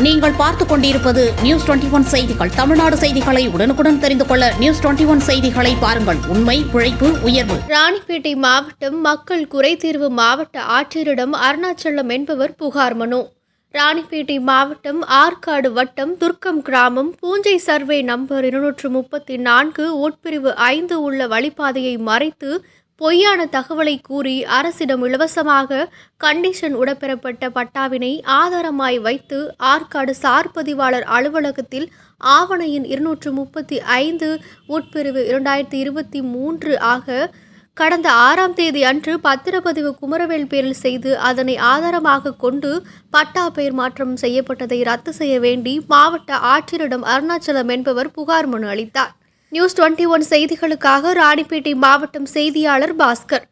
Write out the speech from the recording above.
நீங்கள் பார்த்துக் கொண்டிருப்பது நியூஸ் டுவெண்டி ஒன் செய்திகள். தமிழ்நாடு செய்திகளை உடனுக்குடன் தெரிந்து கொள்ள நியூஸ் டுவெண்டி ஒன் செய்திகளை பாருங்கள். உண்மை உழைப்பு உயர்வு. ராணிப்பேட்டை மாவட்டம் மக்கள் குறைதீர்வு மாவட்ட ஆட்சியரிடம் அருணாச்சலம் என்பவர் புகார் மனு. ராணிப்பேட்டை மாவட்டம் ஆற்காடு வட்டம் துர்க்கம் கிராமம் பூஞ்சை சர்வே நம்பர் இருநூற்று முப்பத்தி நான்கு உட்பிரிவு ஐந்து உள்ள வழிப்பாதையை மறைத்து பொய்யான தகவலை கூறி அரசிடம் இலவசமாக கண்டிஷன் உடப்பெறப்பட்ட பட்டாவினை ஆதாரமாய் வைத்து ஆற்காடு சார் பதிவாளர் அலுவலகத்தில் ஆவணையின் இருநூற்று முப்பத்தி ஐந்து உட்பிரிவு இரண்டாயிரத்தி இருபத்தி மூன்று ஆக கடந்த ஆறாம் தேதி அன்று பத்திரப்பதிவு குமரவேல் பேரில் செய்து அதனை ஆதாரமாக கொண்டு பட்டா பெயர் மாற்றம் செய்யப்பட்டதை ரத்து செய்ய வேண்டி மாவட்ட ஆட்சியரிடம் அருணாச்சலம் என்பவர் புகார் மனு அளித்தார். நியூஸ் டுவெண்ட்டி ஒன் செய்திகளுக்காக ராணிப்பேட்டை மாவட்டம் செய்தியாளர் பாஸ்கர்.